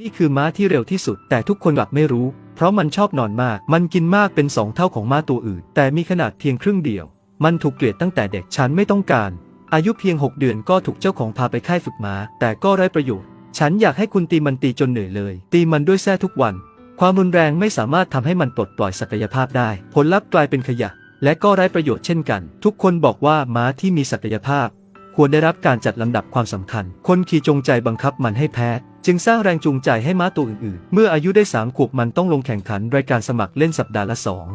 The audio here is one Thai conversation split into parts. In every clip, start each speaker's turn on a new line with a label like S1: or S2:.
S1: นี่คือม้าที่เร็วที่สุด แต่ทุกคนกลับไม่รู้ เพราะมันชอบนอนมาก มันกินมากเป็นสองเท่าของม้าตัวอื่น แต่มีขนาดเพียงครึ่งเดียว มันถูกเกลียดตั้งแต่เด็กฉันไม่ต้องการ อายุเพียง 6 เดือนก็ถูกเจ้าของพาไปค่ายฝึกม้า แต่ก็ไร้ประโยชน์ ฉันอยากให้คุณตีมันตีจนเหนื่อยเลย ตีมันด้วยแส้ทุกวัน ความรุนแรงไม่สามารถทำให้มันปลดปล่อยศักยภาพได้ ผลลัพธ์กลายเป็นขยะ และก็ไร้ประโยชน์เช่นกัน ทุกคนบอกว่าม้าที่มีศักยภาพ ควรได้รับการจัดลำดับความสำคัญ คนขี่จงใจบังคับมันให้แพ้ จึงสร้างแรงจูงใจให้ม้าตัวอื่นๆ เมื่ออายุได้3ขวบมันต้องลงแข่งขันรายการสมัครเล่นสัปดาห์ละสอง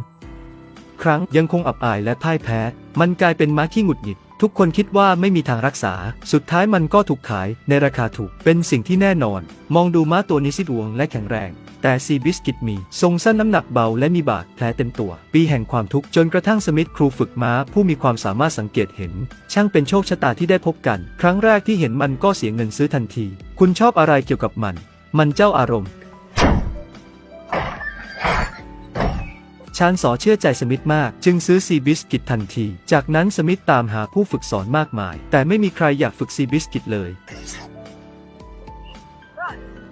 S1: ครั้งยังคงอับอายและพ่ายแพ้ มันกลายเป็นม้าขี้หงุดหงิด ทุกคนคิดว่าไม่มีทางรักษา สุดท้ายมันก็ถูกขายในราคาถูก เป็นสิ่งที่แน่นอน มองดูม้าตัวนี้สิดวงและแข็งแรง แต่ซีบิสกิตมี ทรงสั้นน้ำหนักเบาและมีบาดแผลเต็มตัว ปีแห่งความทุกข์จนกระทั่งสมิธครูฝึกม้าผู้มีความสามารถสังเกตเห็น ช่างเป็นโชคชะตาที่ได้พบกัน ครั้งแรกที่เห็นมันก็เสียเงินซื้อทันที คุณชอบอะไรเกี่ยวกับมัน มันเจ้าอารมณ์ชานสอเชื่อใจสมิธมาก จึงซื้อซีบิสกิตทันที จากนั้นสมิธตามหาผู้ฝึกสอนมากมาย แต่ไม่มีใครอยากฝึกซีบิสกิตเลย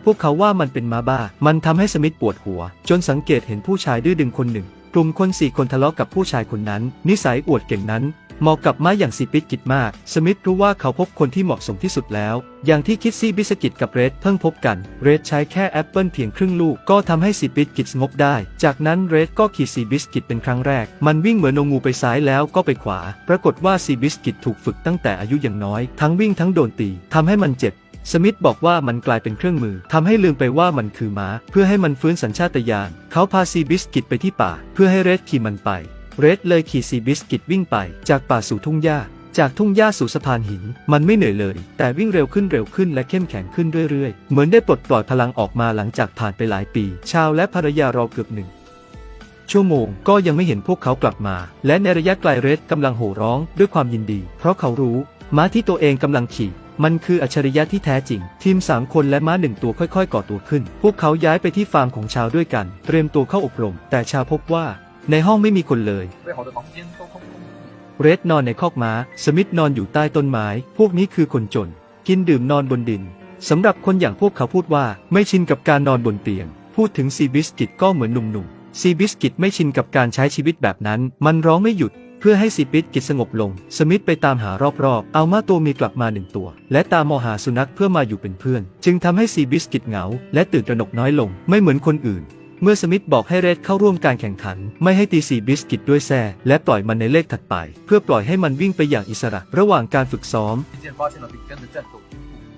S1: พวกเขาว่ามันเป็นมาบ้า มันทำให้สมิธปวดหัว จนสังเกตเห็นผู้ชายดื้อดึงคนหนึ่ง กลุ่มคนสี่คนทะเลาะกับผู้ชายคนนั้น นิสัยอวดเก่งนั้นเหมาะกับม้าอย่างซีบิสกิตมาก สมิธรู้ว่าเขาพบคนที่เหมาะสมที่สุดแล้ว อย่างที่คิดซี่บิสกิตกับเรดเพิ่งพบกัน เรดใช้แค่แอปเปิลเพียงครึ่งลูกก็ทำให้ซีบิสกิตงบได้ จากนั้นเรดก็ขี่ซีบิสกิตเป็นครั้งแรก มันวิ่งเหมือนนงูไปซ้ายแล้วก็ไปขวา ปรากฏว่าซีบิสกิตถูกฝึกตั้งแต่อายุยังน้อย ทั้งวิ่งทั้งโดนตีทำให้มันเจ็บ สมิธบอกว่ามันกลายเป็นเครื่องมือทำให้ลืมไปว่ามันคือม้า เพื่อให้มันฟื้นสัญชาตญาณเขาพาซีบิสกิตไปที่ป่า เพื่อให้เรดขี่มันไป เรดเลยขี่ซีบิสกิตวิ่งไป จากป่าสู่ทุ่งหญ้า จากทุ่งหญ้าสู่สะพานหิน มันไม่เหนื่อยเลย แต่วิ่งเร็วขึ้นเร็วขึ้นและเข้มแข็งขึ้นเรื่อยๆ เหมือนได้ปลดปล่อยพลังออกมาหลังจากผ่านไปหลายปี ชาวและภรรยารอเกือบหนึ่งชั่วโมงก็ยังไม่เห็นพวกเขากลับมา และในระยะไกลเรดกำลังโห่ร้องด้วยความยินดี เพราะเขารู้ม้าที่ตัวเองกำลังขี่ มันคืออัจฉริยะที่แท้จริง ทีมสามคนและม้าหนึ่งตัวค่อยๆก่อตัวขึ้น พวกเขาย้ายไปที่ฟาร์มของชาวด้วยกัน เตรียมตัวเข้าอบรม แต่ชาวพบว่าในห้องไม่มีคนเลยเรดนอนในคอกม้า สมิธนอนอยู่ใต้ต้นไม้ พวกนี้คือคนจน กินดื่มนอนบนดิน สำหรับคนอย่างพวกเขาพูดว่าไม่ชินกับการนอนบนเตียง พูดถึงซีบิสกิตก็เหมือนหนุ่มๆซีบิสกิตไม่ชินกับการใช้ชีวิตแบบนั้น มันร้องไม่หยุด พื่อให้สีปิดกิจสงบลง สมิธไปตามหารอบๆ เอามาตัวมีกลับมาหนึ่งตัว และตามมอหาสุนัขเพื่อมาอยู่เป็นเพื่อน จึงทำให้สีบิสกิตเหงา และตื่นตระหนกน้อยลง ไม่เหมือนคนอื่น เมื่อสมิธบอกให้เรดเข้าร่วมการแข่งขัน ไม่ให้ตีสีบิสกิตด้วยแซ่และปล่อยมันในเลขถัดไป เพื่อปล่อยให้มันวิ่งไปอย่างอิสระ ระหว่างการฝึกซ้อม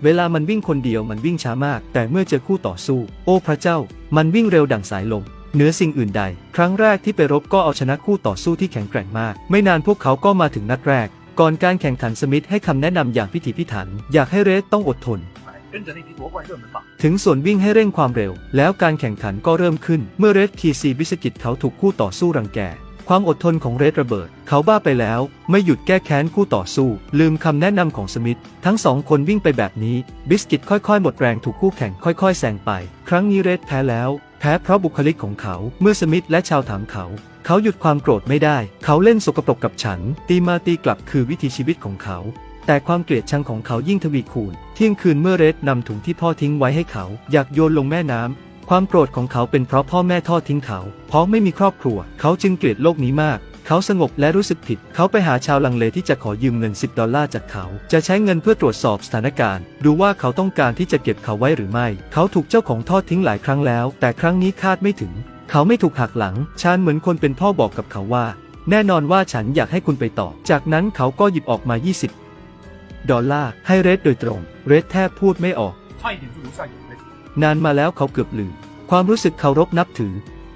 S1: เวลามันวิ่งคนเดียวมันวิ่งช้ามาก แต่เมื่อเจอคู่ต่อสู้ โอ้พระเจ้า มันวิ่งเร็วดั่งสายลม เหนือสิ่งอื่นใด ครั้งแรกที่ไปรบก็เอาชนะคู่ต่อสู้ที่แข็งแกร่งมาก ไม่นานพวกเขาก็มาถึงนัดแรก ก่อนการแข่งขันสมิธให้คำแนะนำอย่างพิถีพิถัน อยากให้เรสต้องอดทนถึงส่วนวิ่งให้เร่งความเร็ว แล้วการแข่งขันก็เริ่มขึ้น เมื่อเรสทีซีบิสกิตเขาถูกคู่ต่อสู้รังแก ความอดทนของเรดระเบิด เขาบ้าไปแล้ว ไม่หยุดแก้แค้นคู่ต่อสู้ ลืมคำแนะนำของสมิธทั้งสองคนวิ่งไปแบบนี้ บิสกิตค่อยๆ หมดแรงถูกคู่แข่งค่อยๆแซงไป ครั้งนี้เรดแพ้แล้ว แพ้เพราะบุคลิกของเขา เมื่อสมิธและชาวถามเขา เขาหยุดความโกรธไม่ได้ เขาเล่นสกปรกกับฉัน ตีมาตีกลับคือวิถีชีวิตของเขา แต่ความเกลียดชังของเขายิ่งทวีคูณ เที่ยงคืนเมื่อเรดนำถุงที่พ่อทิ้งไว้ให้เขา อยากโยนลงแม่น้ำ ความโกรธของเขาเป็นเพราะพ่อแม่ทอดทิ้งเขา เพราะไม่มีครอบครัว เขาจึงเกลียดโลกนี้มาก เขาสงบและรู้สึกผิด เขาไปหาชาวลังเลที่จะขอยืมเงิน 10 ดอลลาร์จากเขา จะใช้เงินเพื่อตรวจสอบสถานการณ์ ดูว่าเขาต้องการที่จะเก็บเขาไว้หรือไม่ เขาถูกเจ้าของทอดทิ้งหลายครั้งแล้ว แต่ครั้งนี้คาดไม่ถึง เขาไม่ถูกหักหลัง ชานเหมือนคนเป็นพ่อบอกกับเขาว่า แน่นอนว่าฉันอยากให้คุณไปต่อ จากนั้นเขาก็หยิบออกมา 20 ดอลลาร์ให้เรดโดยตรง เรดแทบพูดไม่ออก นานมาแล้วเขาเกือบลืมความรู้สึกเคารพนับถือ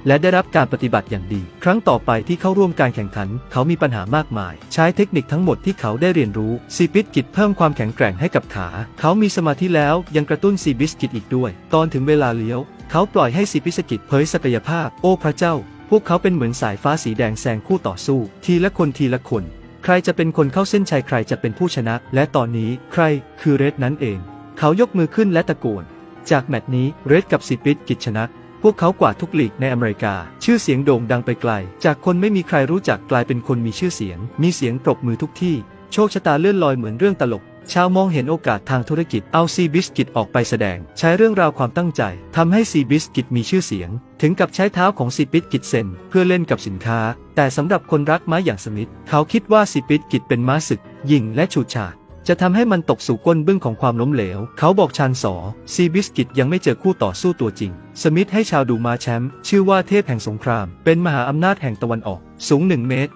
S1: และได้รับการปฏิบัติอย่างดี ครั้งต่อไปที่เข้าร่วมการแข่งขัน เขามีปัญหามากมาย ใช้เทคนิคทั้งหมดที่เขาได้เรียนรู้ซีบิสกิตเพิ่มความแข็งแกร่งให้กับขา เขามีสมาธิแล้วยังกระตุ้นซีบิสกิตอีกด้วย ตอนถึงเวลาเลี้ยว เขาปล่อยให้ซีบิสกิตเผยศักยภาพ โอ้พระเจ้า พวกเขาเป็นเหมือนสายฟ้าสีแดงแซงคู่ต่อสู้ ทีละคนทีละคน ใครจะเป็นคนเข้าเส้นชัยใครจะเป็นผู้ชนะ และตอนนี้ใครคือเรดนั้นเอง เขายกมือขึ้นและตะโกน จากแมตช์นี้เรดกับซิปิตกิจชนะ พวกเขากว่าทุกลีกในอเมริกา ชื่อเสียงโด่งดังไปไกล จากคนไม่มีใครรู้จักกลายเป็นคนมีชื่อเสียง มีเสียงปรบมือทุกที่ โชคชะตาเลื่อนลอยเหมือนเรื่องตลกชาวมองเห็นโอกาสทางธุรกิจเอาซีบิสกิตออกไปแสดง ใช้เรื่องราวความตั้งใจทำให้ซีบิสกิตมีชื่อเสียง ถึงกับใช้เท้าของซีบิสกิตเซนเพื่อเล่นกับสินค้า แต่สำหรับคนรักม้าอย่างสมิธเขาคิดว่าซีบิสกิตเป็นม้าศึก ยิงและฉูดฉาด จะทำให้มันตกสู่ก้นบึ้งของความล้มเหลว เขาบอกชานสอ ซีบิสกิตยังไม่เจอคู่ต่อสู้ตัวจริง สมิธให้ชาวดูมาแชมป์ชื่อว่าเทพแห่งสงคราม เป็นมหาอำนาจแห่งตะวันออก สูง 1 เมตร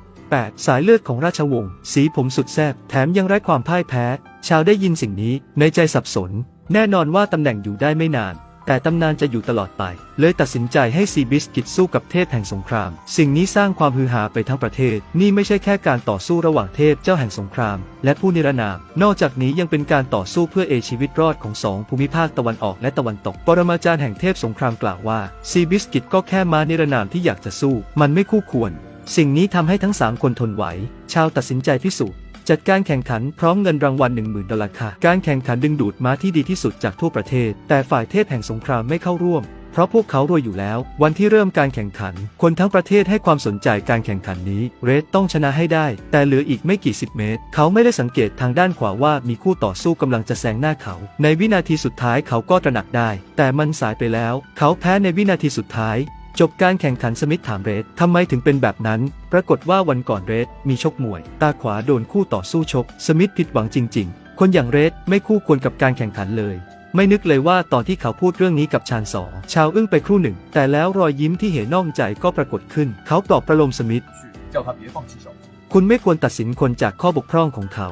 S1: 8. สายเลือดของราชวงศ์ สีผมสุดแซบแถมยังไร้ความพ่ายแพ้ ชาวได้ยินสิ่งนี้ในใจสับสน แน่นอนว่าตำแหน่งอยู่ได้ไม่นาน แต่ตำนานจะอยู่ตลอดไป เลยตัดสินใจให้ซีบิสกิตสู้กับเทพแห่งสงคราม สิ่งนี้สร้างความฮือฮาไปทั้งประเทศ นี่ไม่ใช่แค่การต่อสู้ระหว่างเทพเจ้าแห่งสงคราม และผู้นิรนาม นอกจากนี้ยังเป็นการต่อสู้เพื่อเอชีวิตรอดของสองภูมิภาคตะวันออกและตะวันตก ปรมาจารย์แห่งเทพสงครามกล่าวว่าซีบิสกิตก็แค่ม้านิรนามที่อยากจะสู้ มันไม่คู่ควร สิ่งนี้ทำให้ทั้ง3คนทนไหว ชาวตัดสินใจพิสูจน์ จัดการแข่งขันพร้อมเงินรางวัล 10,000 ดอลลาร์ค่ะ การแข่งขันดึงดูดม้าที่ดีที่สุดจากทั่วประเทศ แต่ฝ่ายเทพแห่งสงครามไม่เข้าร่วม เพราะพวกเขารวยอยู่แล้ว วันที่เริ่มการแข่งขัน คนทั้งประเทศให้ความสนใจการแข่งขันนี้ เรดต้องชนะให้ได้ แต่เหลืออีกไม่กี่สิบเมตร เขาไม่ได้สังเกตทางด้านขวาว่ามีคู่ต่อสู้กำลังจะแซงหน้าเขา ในวินาทีสุดท้ายเขาก็ตระหนักได้ แต่มันสายไปแล้ว เขาแพ้ในวินาทีสุดท้าย จบการแข่งขันสมิธถามเรดทำไมถึงเป็นแบบนั้น ปรากฏว่าวันก่อนเรดมีชกมวย ตาขวาโดนคู่ต่อสู้ชก สมิธผิดหวังจริง ๆ คนอย่างเรดไม่คู่ควรกับการแข่งขันเลย ไม่นึกเลยว่าตอนที่เขาพูดเรื่องนี้กับชานสอชาวอึ้งไปครู่หนึ่ง แต่แล้วรอยยิ้มที่เห็น่องใจก็ปรากฏขึ้น เขาตอบประโลมสมิธคุณไม่ควรตัดสินคนจากข้อบกพร่องของเขา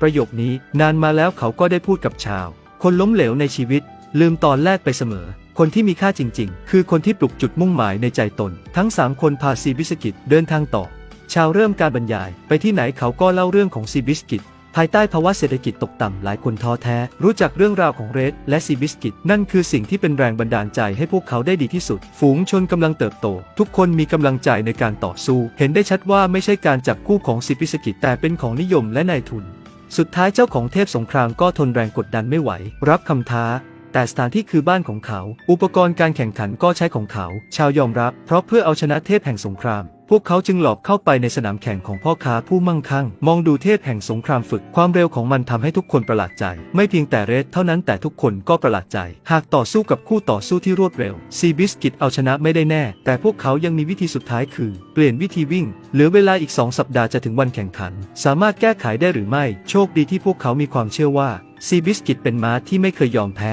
S1: ประโยคนี้นานมาแล้วเขาก็ได้พูดกับชาว คนล้มเหลวในชีวิต ลืมตอนแรกไปเสมอ คนที่มีค่าจริง ๆ คือคนที่ปลุกจุดมุ่งหมายในใจตน ทั้ง 3 คนพาซีบิสกิตเดินทางต่อ ชาวเริ่มการบรรยาย ไปที่ไหนเขาก็เล่าเรื่องของซีบิสกิตภายใต้ภาวะเศรษฐกิจตกต่ำหลายคนท้อแท้ รู้จักเรื่องราวของเรดและซีบิสกิตนั่นคือสิ่งที่เป็นแรงบันดาลใจให้พวกเขาได้ดีที่สุด ฝูงชนกำลังเติบโต ทุกคนมีกำลังใจในการต่อสู้ เห็นได้ชัดว่าไม่ใช่การจับคู่ของซีบิสกิตแต่เป็นของนิยมและนายทุน สุดท้ายเจ้าของเทพสงครามก็ทนแรงกดดันไม่ไหว รับคำท้า แต่สถานที่คือบ้านของเขา อุปกรณ์การแข่งขันก็ใช้ของเขา ชาวยอมรับ เพราะเพื่อเอาชนะเทพแห่งสงคราม พวกเขาจึงหลบเข้าไปในสนามแข่งของพ่อค้าผู้มั่งคั่ง มองดูเทพแห่งสงครามฝึก ความเร็วของมันทำให้ทุกคนประหลาดใจ ไม่เพียงแต่เรดเท่านั้นแต่ทุกคนก็ประหลาดใจ หากต่อสู้กับคู่ต่อสู้ที่รวดเร็ว ซีบิสกิตเอาชนะไม่ได้แน่ แต่พวกเขายังมีวิธีสุดท้ายคือ เปลี่ยนวิธีวิ่ง เหลือเวลาอีก 2 สัปดาห์จะถึงวันแข่งขัน สามารถแก้ไขได้หรือไม่ โชคดีที่พวกเขามีความเชื่อว่าซีบิสกิตเป็นม้าที่ไม่เคยยอมแพ้